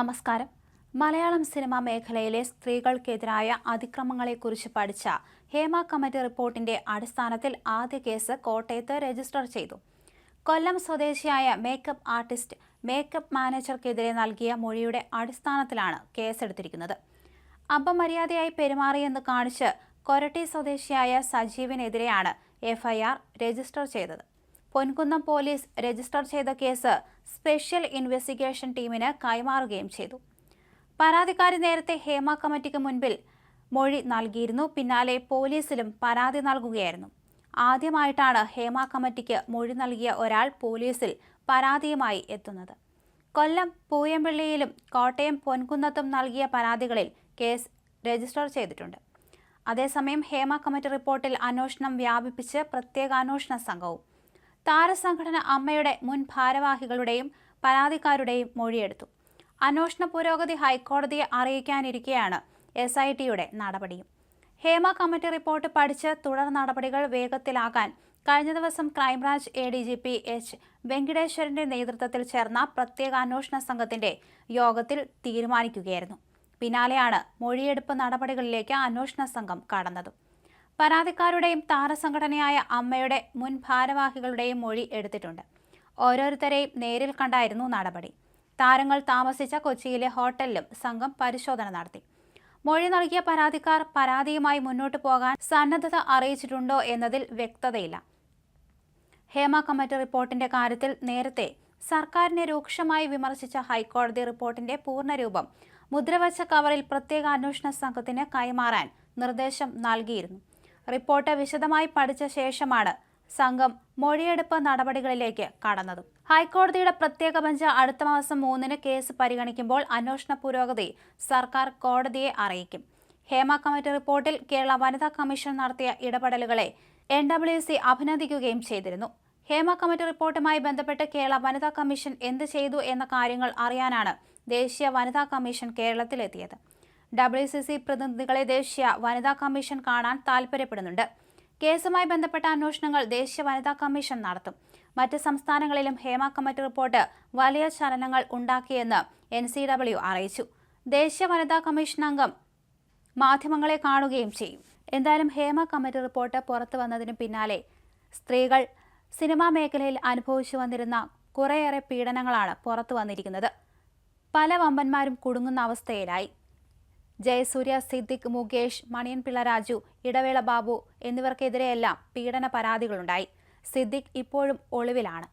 നമസ്കാരം. മലയാളം സിനിമാ മേഖലയിലെ സ്ത്രീകൾക്കെതിരായ അതിക്രമങ്ങളെക്കുറിച്ച് പഠിച്ച ഹേമ കമ്മിറ്റി റിപ്പോർട്ടിന്റെ അടിസ്ഥാനത്തിൽ ആദ്യ കേസ് കോട്ടയത്ത് രജിസ്റ്റർ ചെയ്തു. കൊല്ലം സ്വദേശിയായ മേക്കപ്പ് ആർട്ടിസ്റ്റ് മേക്കപ്പ് മാനേജർക്കെതിരെ നൽകിയ മൊഴിയുടെ അടിസ്ഥാനത്തിലാണ് കേസെടുത്തിരിക്കുന്നത്. അപമര്യാദയായി പെരുമാറിയെന്ന് കാണിച്ച് കൊരട്ടി സ്വദേശിയായ സജീവിനെതിരെയാണ് എഫ്ഐആർ രജിസ്റ്റർ ചെയ്തത്. പൊൻകുന്നം പോലീസ് രജിസ്റ്റർ ചെയ്ത കേസ് സ്പെഷ്യൽ ഇൻവെസ്റ്റിഗേഷൻ ടീമിന് കൈമാറുകയും ചെയ്തു. പരാതിക്കാരി നേരത്തെ ഹേമ കമ്മിറ്റിക്ക് മുൻപിൽ മൊഴി നൽകിയിരുന്നു. പിന്നാലെ പോലീസിലും പരാതി നൽകുകയായിരുന്നു. ആദ്യമായിട്ടാണ് ഹേമ കമ്മിറ്റിക്ക് മൊഴി നൽകിയ ഒരാൾ പോലീസിൽ പരാതിയുമായി എത്തുന്നത്. കൊല്ലം പൂയമ്പള്ളിയിലും കോട്ടയം പൊൻകുന്നത്തും നൽകിയ പരാതികളിൽ കേസ് രജിസ്റ്റർ ചെയ്തിട്ടുണ്ട്. അതേസമയം ഹേമ കമ്മിറ്റി റിപ്പോർട്ടിൽ അന്വേഷണം വ്യാപിപ്പിച്ച് പ്രത്യേക അന്വേഷണ സംഘവും താരസംഘടന അമ്മയുടെ മുൻ ഭാരവാഹികളുടെയും പരാതിക്കാരുടെയും മൊഴിയെടുത്തു. അന്വേഷണ പുരോഗതി ഹൈക്കോടതിയെ അറിയിക്കാനിരിക്കെയാണ് എസ് ഐ ടിയുടെ നടപടിയും. ഹേമ കമ്മിറ്റി റിപ്പോർട്ട് പഠിച്ച് തുടർ നടപടികൾ വേഗത്തിലാക്കാൻ കഴിഞ്ഞ ദിവസം crime branch A D G P H വെങ്കിടേശ്വരന്റെ നേതൃത്വത്തിൽ ചേർന്ന പ്രത്യേക അന്വേഷണ സംഘത്തിന്റെ യോഗത്തിൽ തീരുമാനിക്കുകയായിരുന്നു. പിന്നാലെയാണ് മൊഴിയെടുപ്പ് നടപടികളിലേക്ക് അന്വേഷണ സംഘം കടന്നതും. പരാതിക്കാരുടെയും താരസംഘടനയായ അമ്മയുടെ മുൻ ഭാരവാഹികളുടെയും മൊഴി എടുത്തിട്ടുണ്ട്. ഓരോരുത്തരെയും നേരിൽ കണ്ടായിരുന്നു നടപടി. താരങ്ങൾ താമസിച്ച കൊച്ചിയിലെ ഹോട്ടലിലും സംഘം പരിശോധന നടത്തി. മൊഴി നൽകിയ പരാതിക്കാർ പരാതിയുമായി മുന്നോട്ടു പോകാൻ സന്നദ്ധത അറിയിച്ചിട്ടുണ്ടോ എന്നതിൽ വ്യക്തതയില്ല. ഹേമ കമ്മിറ്റി റിപ്പോർട്ടിന്റെ കാര്യത്തിൽ നേരത്തെ സർക്കാരിനെ രൂക്ഷമായി വിമർശിച്ച ഹൈക്കോടതി റിപ്പോർട്ടിന്റെ പൂർണരൂപം മുദ്രവച്ച കവറിൽ പ്രത്യേക അന്വേഷണ സംഘത്തിന് കൈമാറാൻ നിർദ്ദേശം നൽകിയിരുന്നു. റിപ്പോർട്ട് വിശദമായി പഠിച്ച ശേഷമാണ് സംഘം മൊഴിയെടുപ്പ് നടപടികളിലേക്ക് കടന്നത്. ഹൈക്കോടതിയുടെ പ്രത്യേക ബെഞ്ച് അടുത്ത മാസം മൂന്നിന് കേസ് പരിഗണിക്കുമ്പോൾ അന്വേഷണ പുരോഗതി സർക്കാർ കോടതിയെ അറിയിക്കും. ഹേമ കമ്മിറ്റി റിപ്പോർട്ടിൽ കേരള വനിതാ കമ്മീഷൻ നടത്തിയ ഇടപെടലുകളെ എൻ ഡബ്ല്യു സി അഭിനന്ദിക്കുകയും ചെയ്തിരുന്നു. ഹേമ കമ്മിറ്റി റിപ്പോർട്ടുമായി ബന്ധപ്പെട്ട് കേരള വനിതാ കമ്മീഷൻ എന്ത് ചെയ്തു എന്ന കാര്യങ്ങൾ അറിയാനാണ് ദേശീയ വനിതാ കമ്മീഷൻ കേരളത്തിലെത്തിയത്. ഡബ്ല്യു സി സി പ്രതിനിധികളെ ദേശീയ വനിതാ കമ്മീഷൻ കാണാൻ താൽപ്പര്യപ്പെടുന്നുണ്ട് കേസുമായി ബന്ധപ്പെട്ട അന്വേഷണങ്ങൾ ദേശീയ വനിതാ കമ്മീഷൻ നടത്തും. മറ്റ് സംസ്ഥാനങ്ങളിലും ഹേമ കമ്മിറ്റി റിപ്പോർട്ട് വലിയ ചലനങ്ങൾ ഉണ്ടാക്കിയെന്ന് എൻ സി ഡബ്ല്യു അറിയിച്ചു. ദേശീയ വനിതാ കമ്മീഷൻ അംഗം മാധ്യമങ്ങളെ കാണുകയും ചെയ്യും. എന്തായാലും ഹേമ കമ്മിറ്റി റിപ്പോർട്ട് പുറത്തു വന്നതിന് പിന്നാലെ സ്ത്രീകൾ സിനിമാ മേഖലയിൽ അനുഭവിച്ചു വന്നിരുന്ന കുറേയേറെ പീഡനങ്ങളാണ് പുറത്തു വന്നിരിക്കുന്നത്. പല വമ്പന്മാരും കുടുങ്ങുന്ന അവസ്ഥയിലായി. ജയസൂര്യ സിദ്ദിഖ് മുകേഷ് മണിയൻപിള്ള രാജു ഇടവേള ബാബു എന്നിവർക്കെതിരെയെല്ലാം പീഡന പരാതികളുണ്ടായി സിദ്ദിഖ് ഇപ്പോഴും ഒളിവിലാണ്.